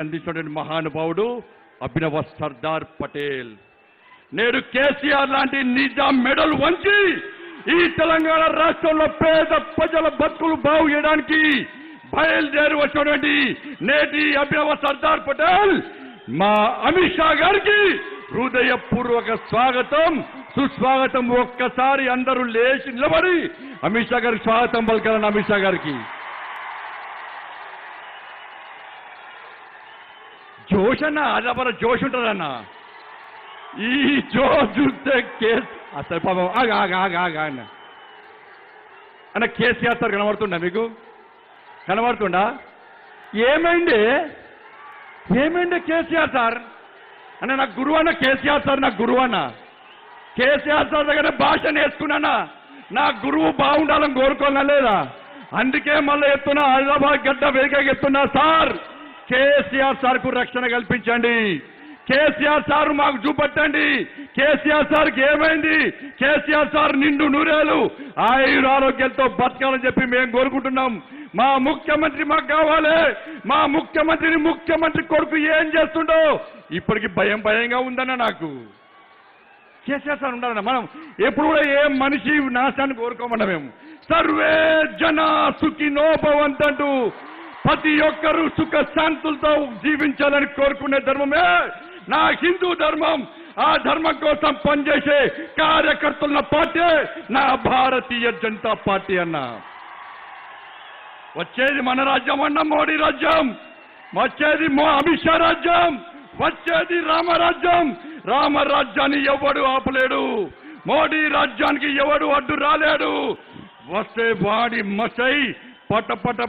అందించినటువంటి మహానుభావుడు అభినవ సర్దార్ పటేల్. నేడు కేసీఆర్ లాంటి నిజాం మెడల్ వంచి ఈ తెలంగాణ రాష్ట్రంలో పేద ప్రజల బతుకులు బాగు చేయడానికి బయలుదేరి వచ్చినటువంటి నేటి అభినవ సర్దార్ పటేల్ మా అమిత్ షా గారికి హృదయపూర్వక స్వాగతం సుస్వాగతం. ఒక్కసారి అందరూ లేచి నిలబడి అమిత్ షా గారికి స్వాగతం పలకాలని అమిత్ షా గారికి. జోష్ అన్న అదపర జోష్ ఉంటుందన్న. ఈ జోష్ చూస్తే కేసు అసలు పాపం ఆగా ఆగా ఆగా ఆగా అన్న. అన్న కేసీఆర్ సార్ కనబడుతుండా మీకు? కనబడుతుండా ఏమైంది? ఏమైంది కేసీఆర్ సార్ అన్న నాకు గురువు అన్న కేసీఆర్ సార్ నాకు గురువు అన్న. కేసీఆర్ సార్ దగ్గర భాష నేర్చుకున్నానా నా గురువు బాగుండాలని కోరుకోనా లేదా? అందుకే మళ్ళీ ఎత్తున్నా హైదరాబాద్ గడ్డ వేగ ఎత్తున్నా సార్! కేసీఆర్ సార్కు రక్షణ కల్పించండి. కేసీఆర్ సార్ మాకు చూపెట్టండి. కేసీఆర్ సార్కి ఏమైంది? కేసీఆర్ సార్ నిండు నూరేలు. ఆయుర ఆరోగ్యంతో బతకాలని చెప్పి మేము కోరుకుంటున్నాం. మా ముఖ్యమంత్రి మాకు కావాలి. మా ముఖ్యమంత్రిని ముఖ్యమంత్రి కొడుకు ఏం చేస్తుండో ఇప్పటికి భయం భయంగా ఉందన్న నాకు. కేసీఆర్ సార్ ఉండాలన్న మనం ఎప్పుడు కూడా ఏ మనిషి నాశాన్ని కోరుకోమన్నా మేము. సర్వే జన సుఖి నోపవంతంటూ ప్రతి ఒక్కరూ సుఖ శాంతులతో జీవించాలని కోరుకునే ధర్మమే నా హిందూ ధర్మం. ఆ ధర్మం కోసం పనిచేసే కార్యకర్తల పార్టీ నా భారతీయ జనతా పార్టీ అన్న. వచ్చేది మన రాజ్యం అన్న మోడీ రాజ్యం. వచ్చేది మో అమిత్ షా రాజ్యం. వచ్చేది రామరాజ్యం రామరాజ్యాన్ని ఎవడు ఆపలేడు? మోడీ రాజ్యానికి ఎవడు అడ్డు రాలేడు? వస్తే వాడి మసై పట్ట పట్ట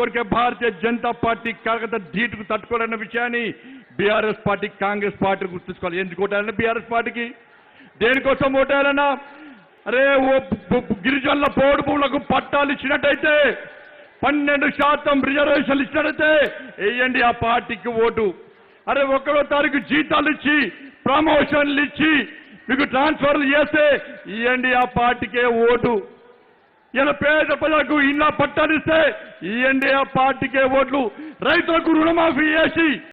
కొరికే భారతీయ జనతా పార్టీ కలకత్తా ధీటుకు తట్టుకోవాలన్న విషయాన్ని బీఆర్ఎస్ పార్టీ కాంగ్రెస్ పార్టీ గుర్తుంచుకోవాలి. ఎందుకు ఓటాలన్నా బీఆర్ఎస్ పార్టీకి? దేనికోసం ఓటేయాలన్నా? అరే ఓ గిరిజనుల పోడు భూములకు పట్టాలు ఇచ్చినట్టయితే పన్నెండు శాతం రిజర్వేషన్లు ఇచ్చినట్టయితే వేయండి ఆ పార్టీకి ఓటు. అరే ఒకటో తారీఖు జీతాలు ఇచ్చి ప్రమోషన్లు ఇచ్చి మీకు ట్రాన్స్ఫర్లు చేస్తే ఇవ్వండి ఆ పార్టీకే ఓటు. ఇలా పేద ప్రజలకు ఇళ్ళ పట్టాలిస్తే ఈ ఎన్డీఏ పార్టీకే ఓట్లు. రైతులకు రుణమాఫీ చేసి